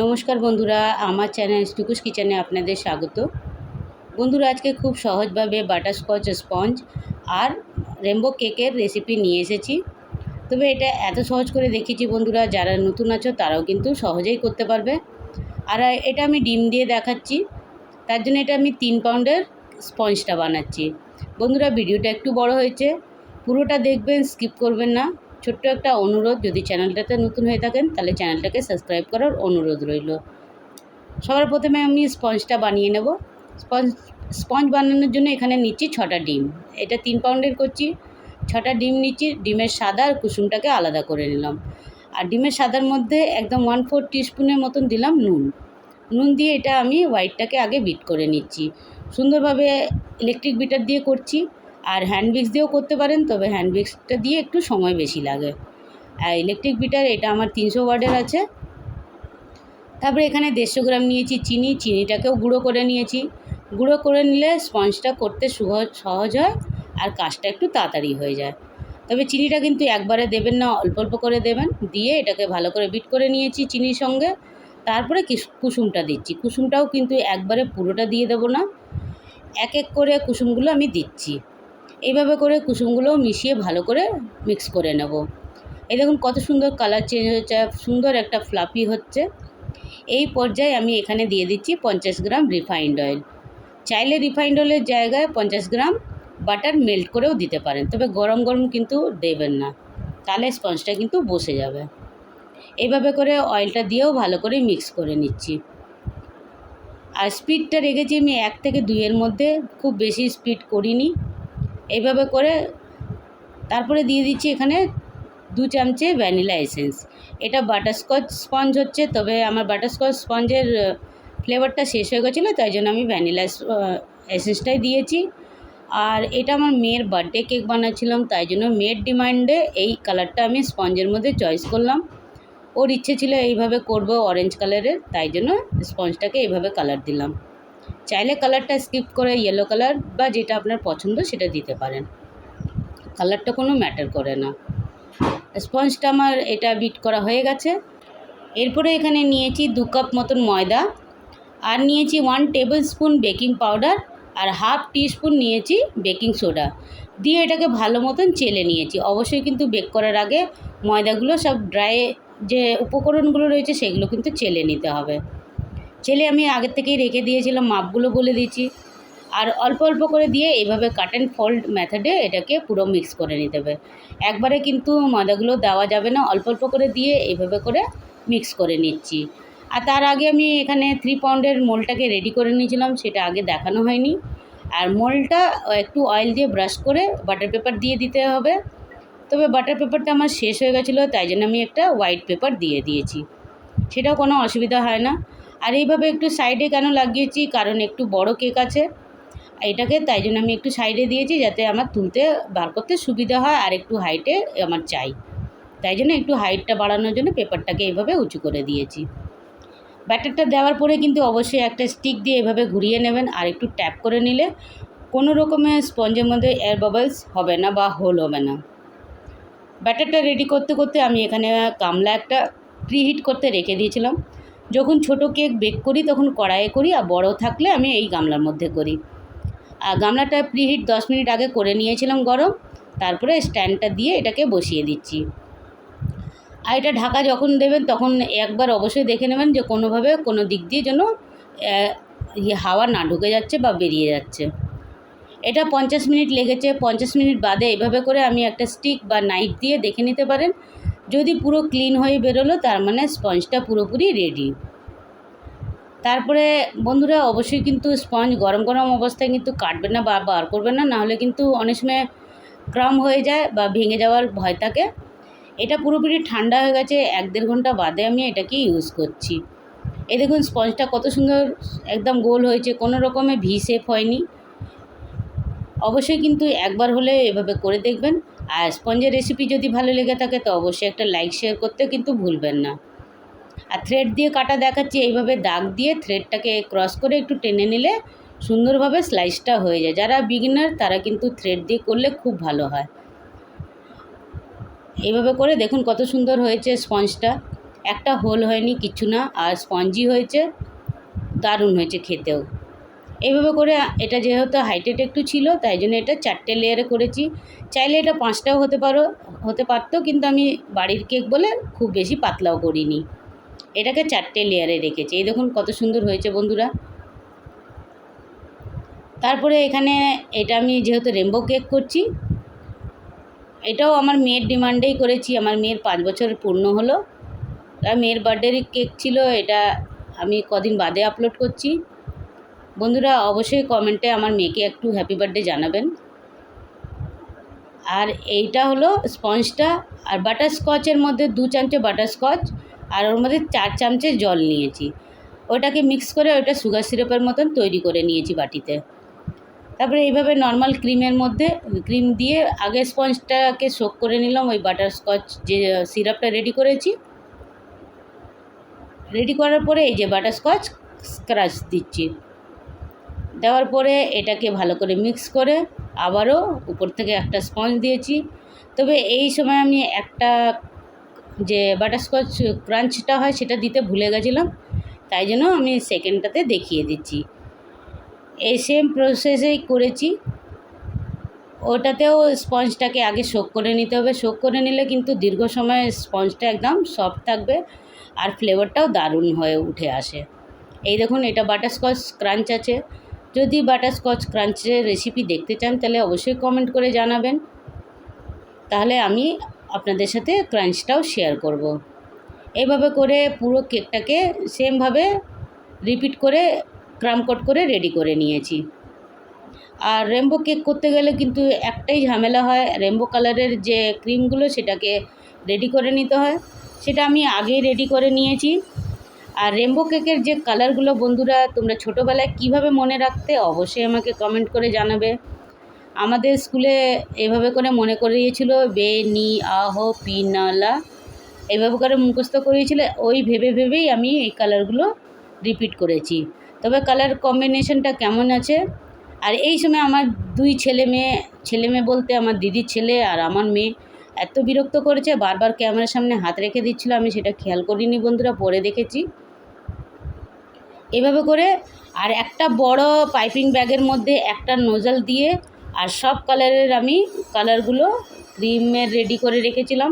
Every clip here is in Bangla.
নমস্কার বন্ধুরা, আমার চ্যানেল টুকুস কিচেনে আপনাদের স্বাগত। বন্ধুরা, আজকে খুব সহজভাবে বাটারস্কচ স্পঞ্জ আর রেমবো কেকের রেসিপি নিয়ে এসেছি। তবে এটা এত সহজ করে দেখিয়েছি বন্ধুরা, যারা নতুন আছো তারাও কিন্তু সহজেই করতে পারবে। আর এটা আমি ডিম দিয়ে দেখাচ্ছি, তার জন্য এটা আমি তিন পাউন্ডের স্পঞ্জটা বানাচ্ছি। বন্ধুরা, ভিডিওটা একটু বড় হয়েছে, পুরোটা দেখবেন স্কিপ করবেন না। ছোট্ট একটা অনুরোধ, যদি চ্যানেলটাতে নতুন হয়ে থাকেন, তাহলে চ্যানেলটাকে সাবস্ক্রাইব করার অনুরোধ রইল। সবার প্রথমে আমি স্পঞ্জটা বানিয়ে নেব। স্পঞ্জ স্পঞ্জ বানানোর জন্য এখানে নিচ্ছি ছটা ডিম। এটা তিন পাউন্ডের করছি। ছটা ডিম নিচ্ছি, ডিমের সাদা আর কুসুমটাকে আলাদা করে নিলাম। আর ডিমের সাদার মধ্যে একদম ওয়ান ফোর টিস্পুনের মতন দিলাম নুন। নুন দিয়ে এটা আমি হোয়াইটটাকে আগে বিট করে নিচ্ছি। সুন্দরভাবে ইলেকট্রিক বিটার দিয়ে করছি। আর হ্যান্ড দিয়েও করতে পারেন, তবে হ্যান্ড দিয়ে একটু সময় বেশি লাগে। আর ইলেকট্রিক বিটার এটা আমার তিনশো ওয়ার্ডের আছে। তারপরে এখানে দেড়শো গ্রাম নিয়েছি চিনি, চিনিটাকেও গুঁড়ো করে নিয়েছি। গুঁড়ো করে নিলে স্পঞ্জটা করতে সহজ হয় আর কাজটা একটু তাড়াতাড়ি হয়ে যায়। তবে চিনিটা কিন্তু একবারে দেবেন না, অল্প অল্প করে দেবেন। দিয়ে এটাকে ভালো করে বিট করে নিয়েছি চিনির সঙ্গে। তারপরে কুসুমটা দিচ্ছি। কুসুমটাও কিন্তু একবারে পুরোটা দিয়ে দেবো না। এক এক করে কুসুমগুলো আমি দিচ্ছি। এইভাবে করে কুসুমগুলো মিশিয়ে ভালো করে মিক্স করে নেব। এই দেখুন কত সুন্দর কালার চেঞ্জ হচ্ছে সুন্দর একটা ফ্লাপি হচ্ছে। এই পর্যায়ে আমি এখানে দিয়ে দিচ্ছি পঞ্চাশ গ্রাম রিফাইন্ড অয়েল চাইলে রিফাইন্ড অয়েলের জায়গায় পঞ্চাশ গ্রাম বাটার মেল্ট করেও দিতে পারেন, তবে গরম গরম কিন্তু দেবেন না। তাহলে স্পঞ্জটা কিন্তু বসে যাবে। এইভাবে করে অয়েলটা দিয়েও ভালো করে মিক্স করে নিচ্ছি। আর স্পিডটা রেখেছি আমি এক থেকে দুইয়ের মধ্যে, খুব বেশি স্পিড করিনি। এইভাবে করে তারপরে দিয়ে দিচ্ছি এখানে দু চামচে ভ্যানিলা এসেন্স। এটা বাটারস্কচ স্পঞ্জ হচ্ছে, তবে আমার বাটারস্কচ স্পঞ্জের ফ্লেভারটা শেষ হয়ে গেছিল, তাই জন্য আমি ভ্যানিলা এসেন্সটাই দিয়েছি। আর এটা আমার মেয়ের বার্থডে কেক বানাচ্ছিলাম, তাই জন্য মেয়ের ডিমান্ডে এই কালারটা আমি স্পঞ্জের মধ্যে চয়েস করলাম। ওর ইচ্ছে ছিল এইভাবে করব অরেঞ্জ কালারের, তাই জন্য স্পঞ্জটাকে এইভাবে কালার দিলাম। চাইলে কালারটা স্কিপ করে ইয়েলো কালার বা যেটা আপনার পছন্দ সেটা দিতে পারেন। কালারটা কোনো ম্যাটার করে না। স্পঞ্জটা আমার এটা বিট করা হয়ে গেছে। এরপরে এখানে নিয়েছি দু কাপ মতন ময়দা। আর নিয়েছি one tablespoon baking powder আর হাফ টিস্পুন নিয়েছি বেকিং সোডা দিয়ে এটাকে ভালো মতন চেলে নিয়েছি। অবশ্যই কিন্তু বেক করার আগে ময়দাগুলো সব ড্রাই যে উপকরণগুলো রয়েছে সেগুলো কিন্তু চেলে নিতে হবে। চেলে আমি আগের থেকেই রেখে দিয়েছিলাম, মাপগুলো বলে দিয়েছি। আর অল্প অল্প করে দিয়ে এইভাবে কাট অ্যান্ড ফোল্ড মেথডে এটাকে পুরো মিক্স করে নিতে হবে। একবারে কিন্তু ময়দাগুলো দেওয়া যাবে না, অল্প অল্প করে দিয়ে এইভাবে করে মিক্স করে নিচ্ছি। আর তার আগে আমি এখানে থ্রি পাউন্ডের মোলটাকে রেডি করে নিয়েছিলাম, সেটা আগে দেখানো হয়নি। আর মোলটা একটু অয়েল দিয়ে ব্রাশ করে বাটার পেপার দিয়ে দিতে হবে। তবে বাটার পেপারটা আমার শেষ হয়ে গেছিল, তাই জন্য আমি একটা হোয়াইট পেপার দিয়ে দিয়েছি। সেটাও কোনো অসুবিধা হয় না। আর এইভাবে একটু সাইডে কেন লাগিয়েছি? কারণ একটু বড় কেক আছে। এটাকে তাই জন্য আমি একটু সাইডে দিয়েছি যাতে আমার তুলতে, বার করতে সুবিধা হয় আর একটু হাইটে আমার চাই। তাই জন্য একটু হাইটটা বাড়ানোর জন্য পেপারটাকে এইভাবে উঁচু করে দিয়েছি। ব্যাটারটা দেওয়ার পরে কিন্তু অবশ্যই একটা স্টিক দিয়ে এভাবে ঘুরিয়ে নেবেন আর একটু ট্যাপ করে নিলে কোনো রকমের স্পঞ্জের মধ্যে এয়ার বাবলস হবে না বা হোল হবে না। ব্যাটারটা রেডি করতে করতে আমি এখানে গামলা একটা প্রিহিট করতে রেখে দিয়েছিলাম। যখন ছোট কেক বেক করি, তখন কড়াইয়ে করি আর বড় থাকলে আমি এই গামলার মধ্যে করি। আর গামলাটা প্রিহিট দশ মিনিট আগে করে নিয়েছিলাম গরম, তারপরে স্ট্যান্ডটা দিয়ে এটাকে বসিয়ে দিচ্ছি। আর এটা ঢাকা যখন দেবেন, তখন একবার অবশ্যই দেখে নেবেন যে কোনোভাবে কোনো দিক দিয়ে যেন ইয়ে হাওয়া না ঢুকে যাচ্ছে বা বেরিয়ে যাচ্ছে। এটা পঞ্চাশ মিনিট লেগেছে, পঞ্চাশ মিনিট বাদে এভাবে করে আমি একটা স্টিক বা নাইফ দিয়ে দেখে নিতে পারেন। যদি পুরো ক্লিন হয়ে বেরোলো, তার মানে স্পঞ্জটা পুরোপুরি রেডি তারপরে বন্ধুরা, অবশ্যই কিন্তু স্পঞ্জ গরম গরম অবস্থায় কিন্তু কাটবে না বা বার করবে না নাহলে কিন্তু অনেক সময় ক্রাম হয়ে যায় বা ভেঙে যাওয়ার ভয় থাকে। এটা পুরোপুরি ঠান্ডা হয়ে গেছে, এক দেড় ঘণ্টা বাদে আমি এটাকে ইউজ করছি। এ দেখুন, স্পঞ্জটা কত সুন্দর একদম গোল হয়েছে, কোনো রকমে ভি শেপ হয়নি। অবশ্যই কিন্তু একবার হলে এভাবে করে দেখবেন। আর স্পঞ্জের রেসিপি যদি ভালো লেগে থাকে, তো অবশ্যই একটা লাইক শেয়ার করতে কিন্তু ভুলবেন না। আর থ্রেড দিয়ে কাটা দেখাচ্ছি, এইভাবে দাগ দিয়ে থ্রেডটাকে ক্রস করে একটু টেনে নিলে সুন্দরভাবে স্লাইসটা হয়ে যায়। যারা বিগিনার তারা কিন্তু থ্রেড দিয়ে করলে খুব ভালো হয়। এইভাবে করে দেখুন কত সুন্দর হয়েছে স্পঞ্জটা। একটা হোল হয়নি কিছু না, আর স্পঞ্জি হয়েছে, দারুণ হয়েছে খেতেও। এইভাবে করে এটা যেহেতু হাইটেড একটু ছিল, তাই জন্য এটা চারটে লেয়ারে করেছি। চাইলে এটা পাঁচটাও হতে পারো, হতে পারতো, কিন্তু আমি বাড়ির কেক বলে খুব বেশি পাতলাও করিনি। এটাকে চারটে লেয়ারে রেখেছি। এই দেখুন কত সুন্দর হয়েছে বন্ধুরা। তারপরে এখানে এটা আমি যেহেতু রেমবো কেক করছি, এটাও আমার মেয়ের ডিমান্ডেই করেছি। আমার মেয়ের পাঁচ বছর পূর্ণ হলো। আর মেয়ের বার্থডের কেক ছিল, এটা আমি কদিন বাদে আপলোড করছি। বন্ধুরা অবশ্যই কমেন্টে আমার মেয়েকে একটু হ্যাপি বার্থডে জানাবেন। আর এইটা হলো স্পঞ্জটা আর বাটারস্কচের মধ্যে দু চামচে বাটারস্কচ আর ওর মধ্যে চার চামচে জল নিয়েছি। ওটাকে মিক্স করে ওটা সুগার সিরাপের মতন তৈরি করে নিয়েছি বাটিতে। তারপরে এইভাবে নর্মাল ক্রিমের মধ্যে ক্রিম দিয়ে আগে স্পঞ্জটাকে সোক করে নিলাম, ওই বাটারস্কচ যে সিরাপটা রেডি করেছি। রেডি করার পরে এই যে বাটারস্কচ স্ক্রাচ দিচ্ছি। দেওয়ার পরে এটাকে ভালো করে মিক্স করে আবারও উপর থেকে একটা স্পঞ্জ দিয়েছি। তবে এই সময় আমি একটা যে বাটারস্কচ ক্রাঞ্চটা হয় সেটা দিতে ভুলে গেছিলাম, তাই জন্য আমি সেকেন্ডটাতে দেখিয়ে দিচ্ছি। এই সেম প্রসেসেই করেছি। ওটাতেও স্পঞ্জটাকে আগে শোক করে নিতে হবে। শোক করে নিলে কিন্তু দীর্ঘ সময় স্পঞ্জটা একদম সফট থাকবে আর ফ্লেভারটাও দারুণ হয়ে উঠে আসে। এই দেখুন, এটা বাটারস্কচ ক্রাঞ্চ আছে। যদি বাটারস্কচ ক্রাঞ্চের রেসিপি দেখতে চান, তাহলে অবশ্যই কমেন্ট করে জানাবেন। তাহলে আমি আপনাদের সাথে ক্রাঞ্চটাও শেয়ার করব। এইভাবে করে পুরো কেকটাকে সেমভাবে রিপিট করে ক্রাম কোট করে রেডি করে নিয়েছি। আর রেমবো কেক করতে গেলে কিন্তু একটাই ঝামেলা হয় রেমবো কালারের যে ক্রিমগুলো সেটাকে রেডি করে নিতে হয়। সেটা আমি আগেই রেডি করে নিয়েছি। আর রেমবো কেকের যে কালারগুলো বন্ধুরা, তোমরা ছোটোবেলায় কীভাবে মনে রাখতে, অবশ্যই আমাকে কমেন্ট করে জানাবে। আমাদের স্কুলে এভাবে করে মনে করিয়েছিল, বে, নি আহ পি নালা এইভাবে করে মুখস্থ করিয়েছিল, ওই ভেবে ভেবেই আমি এই কালারগুলো রিপিট করেছি। তবে কালার কম্বিনেশনটা কেমন আছে? আর এই সময় আমার দুই ছেলে মেয়ে ছেলে মেয়ে বলতে আমার দিদির ছেলে আর আমার মেয়ে এত বিরক্ত করেছে, বারবার ক্যামেরার সামনে হাত রেখে দিচ্ছিল, আমি সেটা খেয়াল করিনি বন্ধুরা, পরে দেখেছি। এভাবে করে আর একটা বড় পাইপিং ব্যাগের মধ্যে একটা নোজাল দিয়ে আর সব কালারের আমি কালারগুলো ক্রিমের রেডি করে রেখেছিলাম।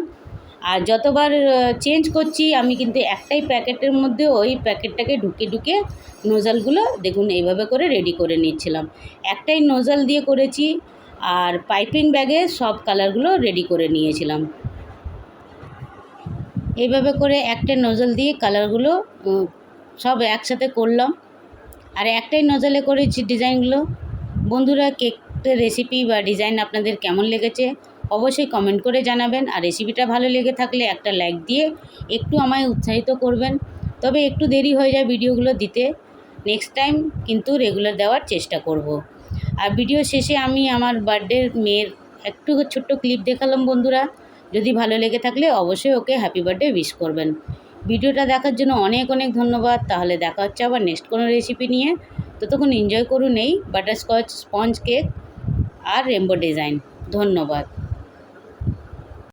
আর যতবার চেঞ্জ করছি, আমি কিন্তু একটাই প্যাকেটের মধ্যে ওই প্যাকেটটাকে ঢুকে ঢুকে নোজালগুলো দেখুন, এইভাবে করে রেডি করে নিচ্ছিলাম। একটাই নোজাল দিয়ে করেছি আর পাইপিং ব্যাগে সব কালারগুলো রেডি করে নিয়েছিলাম। এইভাবে করে একটা নজল দিয়ে কালারগুলো সব একসাথে করলাম। আর একটাই নজলে করেছি ডিজাইনগুলো। বন্ধুরা, কেকটার রেসিপি বা ডিজাইন আপনাদের কেমন লেগেছে অবশ্যই কমেন্ট করে জানাবেন। আর রেসিপিটা ভালো লেগে থাকলে একটা লাইক দিয়ে একটু আমায় উৎসাহিত করবেন। তবে একটু দেরি হয়ে যায় ভিডিওগুলো দিতে। নেক্সট টাইম কিন্তু রেগুলার দেওয়ার চেষ্টা করব। আর ভিডিও শেষে আমি আমার বার্থডের মেয়ের একটু ছোট্ট ক্লিপ দেখালাম বন্ধুরা। যদি ভালো লেগে থাকলে অবশ্যই ওকে হ্যাপি বার্থডে উইশ করবেন। ভিডিওটা দেখার জন্য অনেক অনেক ধন্যবাদ। তাহলে দেখা হচ্ছে আবার নেক্সট কোনো রেসিপি নিয়ে। ততক্ষণ এনজয় করুন এই বাটারস্কচ স্পঞ্জ কেক আর রেমবো ডিজাইন ধন্যবাদ।